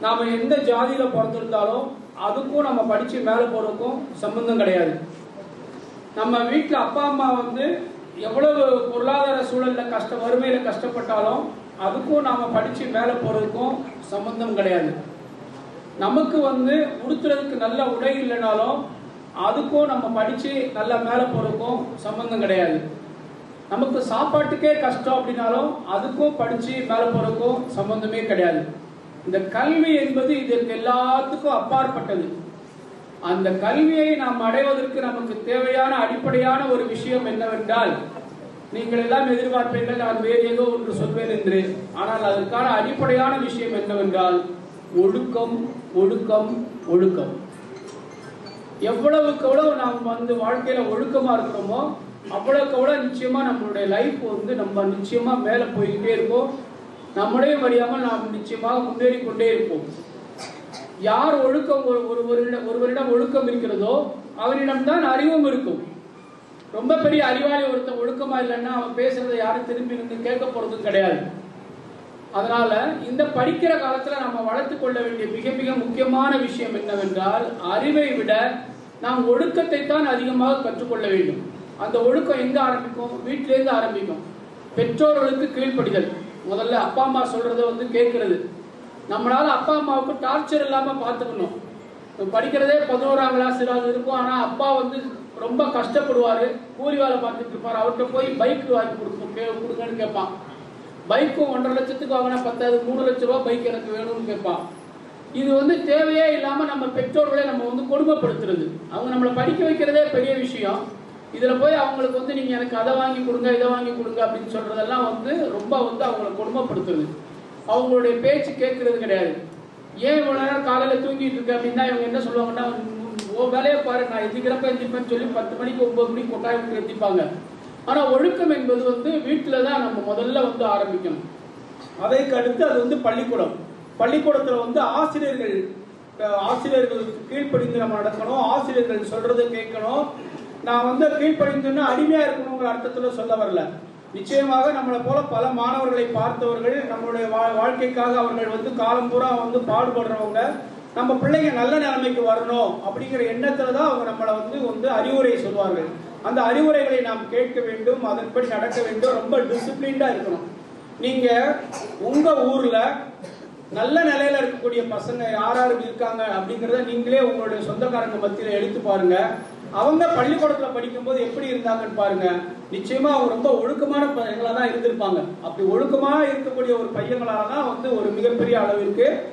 நாம எந்த ஜாதியில பிறந்திருந்தாலும் அதுக்கும் நம்ம படிச்சு மேலே போறதுக்கும் சம்பந்தம் கிடையாது. நம்ம வீட்டில் அப்பா அம்மா வந்து எவ்வளவு பொருளாதார சூழலில் கஷ்ட வறுமையில் கஷ்டப்பட்டாலும் அதுக்கும் நாம படிச்சு மேலே போறதுக்கும் சம்பந்தம் கிடையாது. நமக்கு வந்து உடுத்துறதுக்கு நல்ல உடை இல்லைனாலும் அதுக்கும் நம்ம படிச்சு நல்லா மேலே போறதுக்கும் சம்பந்தம் கிடையாது. நமக்கு சாப்பாட்டுக்கே கஷ்டம் அப்படின்னாலும் அதுக்கும் படிச்சு மேலே போறதுக்கும் சம்பந்தமே கிடையாது. இந்த கல்வி என்பது இதற்கு எல்லாத்துக்கும் அப்பாற்பட்டது. அந்த கல்வியை நாம் அடைவதற்கு நமக்கு தேவையான அடிப்படையான ஒரு விஷயம் என்னவென்றால் நீங்கள் எல்லாம் எதிர்பார்ப்பீர்கள் நான் வேறு ஏதோ ஒன்று சொல்வேன் என்று. ஆனால் அதற்கான அடிப்படையான விஷயம் என்னவென்றால் ஒழுக்கம் ஒழுக்கம் ஒழுக்கம் எவ்வளவுக்கு எவ்வளவு நாம் வந்து வாழ்க்கையில ஒழுக்கமா இருக்கிறோமோ அவ்வளவுக்கு அவ்வளவு நிச்சயமா நம்மளுடைய லைஃப் வந்து நம்ம நிச்சயமா மேல போய்கிட்டே இருக்கோம். நம்மளையும் அறியாமல் நாம் நிச்சயமாக முன்னேறி கொண்டே இருப்போம். யார் ஒழுக்கம் ஒருவரிடம் ஒருவரிடம் ஒழுக்கம் இருக்கிறதோ அவரிடம்தான் அறிவும் இருக்கும். ரொம்ப பெரிய அறிவாளி ஒருத்தன் ஒழுக்கமா இல்லைன்னா அவன் பேசுறதை யாரும் திரும்பி நின்று கேட்க போறதும் கிடையாது. அதனால இந்த படிக்கிற காலத்துல நம்ம வளர்த்து கொள்ள வேண்டிய மிக மிக முக்கியமான விஷயம் என்னவென்றால் அறிவை விட நாம் ஒழுக்கத்தை தான் அதிகமாக கற்றுக்கொள்ள வேண்டும். அந்த ஒழுக்கம் எங்க ஆரம்பிக்கும்? வீட்டிலேருந்து ஆரம்பிக்கும். பெற்றோர்களுக்கு கீழ்ப்படிதல். முதல்ல அப்பா அம்மா சொல்றத வந்து கேட்கறது. நம்மளால அப்பா அம்மாவுக்கு டார்ச்சர் இல்லாம பார்த்துக்கணும். படிக்கிறதே பதினோராம் கிளாஸ் ஏதாவது இருக்கும். ஆனா அப்பா வந்து ரொம்ப கஷ்டப்படுவாரு. கூலி வேலை பார்த்துட்டு இருப்பாரு. அவர்கிட்ட போய் பைக் வாங்கி கொடுக்கும் கே- கொடுங்கன்னு கேட்பான். பைக்கும் ஒன்றரை லட்சத்துக்கு வாங்கினா பத்தாது. மூணு லட்ச ரூபா பைக் எனக்கு வேணும்னு கேட்பான். இது வந்து தேவையே இல்லாம நம்ம பெற்றோர்களை நம்ம வந்து கொடுமைப்படுத்துறது. அவங்க நம்மளை படிக்க வைக்கிறதே பெரிய விஷயம். இதில் போய் அவங்களுக்கு வந்து நீங்கள் எனக்கு அதை வாங்கி கொடுங்க இதை வாங்கி கொடுங்க அப்படின்னு சொல்கிறதெல்லாம் வந்து ரொம்ப வந்து அவங்கள கொடுமைப்படுத்துது. அவங்களுடைய பேச்சு கேட்கறது கிடையாது. ஏன் இவ்வளோ நேரம் காலையில் தூங்கிட்டு இருக்க? அப்படின்னா இவங்க என்ன சொல்லுவாங்கன்னா ஓ வேலையை பாரு நான் எந்திக்கிறப்ப எந்திப்பேன்னு சொல்லி பத்து மணிக்கு ஒன்பது மணிக்கு கொட்டாய் விட்டு எந்திப்பாங்க. ஆனால் ஒழுக்கம் என்பது வந்து வீட்டில் தான் நம்ம முதல்ல வந்து ஆரம்பிக்கணும். அதைக்கு அடுத்து அது வந்து பள்ளிக்கூடம். பள்ளிக்கூடத்தில் வந்து ஆசிரியர்கள் ஆசிரியர்களுக்கு கீழ்ப்படிந்து நம்ம நடக்கணும். ஆசிரியர்கள் சொல்றதை கேட்கணும். நான் வந்து கீழ்ப்படிந்துன்னா அடிமையா இருக்கணுங்கிற அர்த்தத்துல சொல்ல வரல. நிச்சயமாக நம்மளை போல பல மாணவர்களை பார்த்தவர்கள் நம்மளுடைய வா- வாழ்க்கைக்காக அவர்கள் வந்து காலம் பூரா வந்து பாடுபடுறவங்க நம்ம பிள்ளைங்க நல்ல நிலைமைக்கு வரணும் அப்படிங்கிற எண்ணத்துல தான் அவங்க நம்மளை வந்து வந்து அறிவுரை சொல்வார்கள் அந்த அறிவுரைகளை நாம் கேட்க வேண்டும் அதன்படி நடக்க வேண்டும் ரொம்ப டிசிப்ளின்டா இருக்கணும். நீங்க உங்க ஊர்ல நல்ல நிலையில இருக்கக்கூடிய பசங்க யார் யார் இருக்காங்க அப்படிங்கிறத நீங்களே உங்களுடைய சொந்தக்காரங்க மத்தியில எடுத்து பாருங்க. அவங்க பள்ளிக்கூடத்துல படிக்கும்போது எப்படி இருந்தாங்கன்னு பாருங்க. நிச்சயமா அவங்க ரொம்ப ஒழுக்கமான பையங்களா தான் இருந்திருப்பாங்க. அப்படி ஒழுக்கமா இருக்கக்கூடிய ஒரு பையங்களால தான் வந்து ஒரு மிகப்பெரிய அளவிற்கு